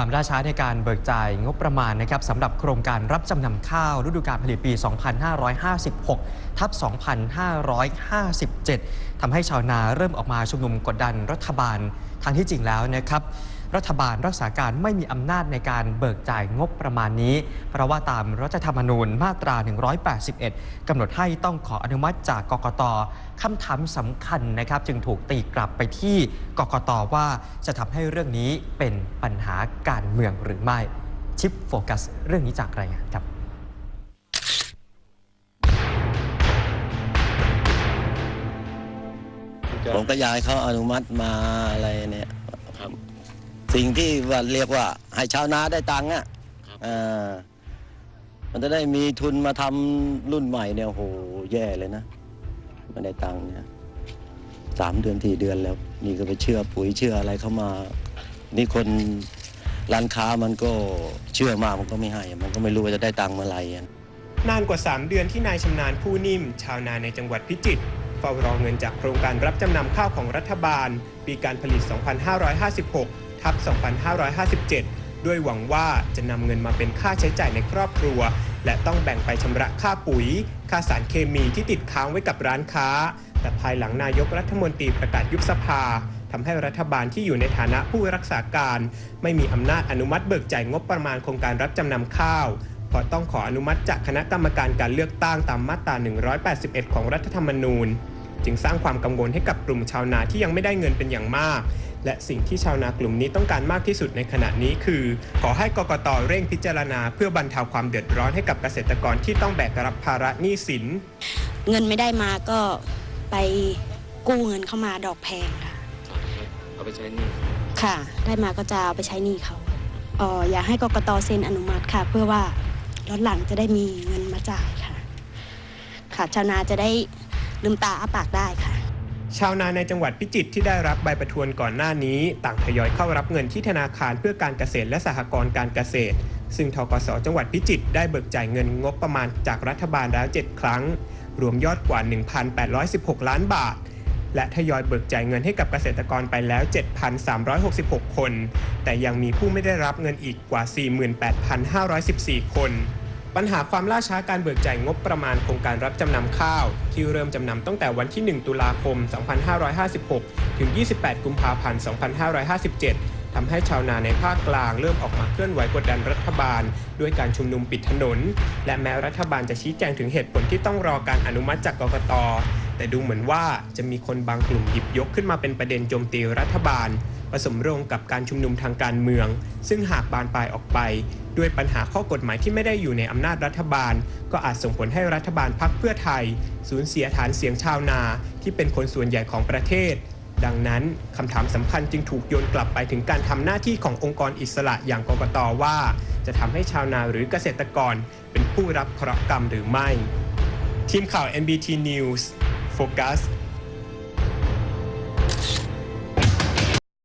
ความล่าช้าในการเบิกจ่ายงบประมาณนะครับสำหรับโครงการรับจำนำข้าวฤดูกาลผลิตปี 2556 ทับ 2557 ทำให้ชาวนาเริ่มออกมาชุมนุมกดดันรัฐบาล ทางที่จริงแล้วนะครับรัฐบาลรักษาการไม่มีอำนาจในการเบิกจ่ายงบประมาณนี้ เพราะว่าตามรัฐธรรมนูญมาตรา 181 กำหนดให้ต้องขออนุมัติจากกกตคำถามสำคัญนะครับ จึงถูกตีกลับไปที่กกตว่าจะทำให้เรื่องนี้เป็นปัญหาการเมืองหรือไม่ ชิปโฟกัส เรื่องนี้จากรายงานครับ ผมก็อยากให้เขาอนุมัติมาอะไรเนี่ยครับ สิ่งที่ว่าเรียกว่า ให้ชาวนาได้ตังค์อะครับอ่ามันจะได้มีทุนมาทำรุ่นใหม่เนี่ยโอ้โหแย่เลยนะไม่ได้ตังค์เนี่ยสามเดือนสี่เดือนแล้ว นี่ก็ไปเชื่อปุ๋ยเชื่ออะไรเข้ามา นี่คนร้านค้ามันก็เชื่อมากมันก็ไม่ให้ มันก็ไม่รู้ว่าจะได้ตังค์เมื่อไหร่อะ นานกว่า 3 เดือนที่นายชำนาญผู้นิ่ม ชาวนาในจังหวัดพิจิตรเฝ้ารอเงินจากโครงการรับจำนำข้าวของรัฐบาล ปีการผลิต 2556 ทับ 2557 ด้วยหวังว่าจะนำเงินมาเป็นค่าใช้จ่ายในครอบครัว และต้องแบ่งไปชำระค่าปุ๋ย ค่าสารเคมีที่ติดค้างไว้กับร้านค้า แต่ภายหลังนายกรัฐมนตรีประกาศยุบสภาทำให้รัฐบาลที่อยู่ในฐานะผู้รักษาการ ไม่มีอำนาจอนุมัติเบิกจ่ายงบประมาณโครงการรับจำนำข้าวเพราะต้องขออนุมัติจากคณะกรรมการการเลือกตั้งตามมาตรา 181 ของรัฐธรรมนูญ จึงสร้างความกังวลให้กับกลุ่มชาวนาที่ยังไม่ได้เงินเป็นอย่างมาก และสิ่งที่ชาวนากลุ่มนี้ต้องการมากที่สุดในขณะนี้คือ ขอให้กกตเร่งพิจารณา เพื่อบรรเทาความเดือดร้อนให้กับเกษตรกรที่ต้องแบกรับภาระหนี้สิน เงินไม่ได้มาก็ไปกู้เงินเข้ามาดอกแพงค่ะเอาไปใช้หนี่ค่ะ ได้มาก็จะเอาไปใช้หนี้เขาเอออยากให้กกตเซ็นอนุมัติค่ะ เพื่อว่าลดหลังจะได้มีเงินมาจ่ายค่ะ ค่ะชาวนาจะได้ ลืมตาอ้าปากได้ค่ะ ชาวนาในจังหวัดพิจิตรที่ได้รับใบประทวนก่อนหน้านี้ ต่างทยอยเข้ารับเงินที่ธนาคารเพื่อการเกษตรและสหกรณ์การเกษตร ซึ่งทกสจังหวัดพิจิตรได้เบิกจ่ายเงินงบประมาณจากรัฐบาลแล้ว 7 ครั้ง รวมยอดกว่า 1,816 ล้านบาทและทยอยเบิกจ่ายเงินให้กับเกษตรกรไปแล้ว 7,366 คน แต่ยังมีผู้ไม่ได้รับเงินอีกกว่า 48,514 คน ปัญหาความล่าช้าการเบิกจ่ายงบประมาณโครงการรับจำนำข้าว ที่เริ่มจำนำตั้งแต่วันที่ 1 ตุลาคม 2556 ถึง 28 กุมภาพันธ์ 2557 ทำให้ชาวนาในภาคกลางเริ่มออกมาเคลื่อนไหวกดดันรัฐบาล ด้วยการชุมนุมปิดถนน และแม้รัฐบาลจะชี้แจงถึงเหตุผลที่ต้องรอการอนุมัติจากกกตแต่ดูเหมือนว่าจะมีคนบางกลุ่มหยิบยกขึ้นมาเป็นประเด็นโจมตีรัฐบาล ผสมโรงกับการชุมนุมทางการเมือง ซึ่งหากบานปลายออกไป ด้วยปัญหาข้อกฎหมายที่ไม่ได้อยู่ในอำนาจรัฐบาล ก็อาจส่งผลให้รัฐบาลพักเพื่อไทย สูญเสียฐานเสียงชาวนา ที่เป็นคนส่วนใหญ่ของประเทศ ดังนั้นคำถามสำคัญจึงถูกโยนกลับไปถึงการทำหน้าที่ขององค์กรอิสระอย่างกกตว่า จะทำให้ชาวนาหรือเกษตรกร เป็นผู้รับเคราะห์กรรมหรือไม่ ทีมข่าว NBT News โฟกัส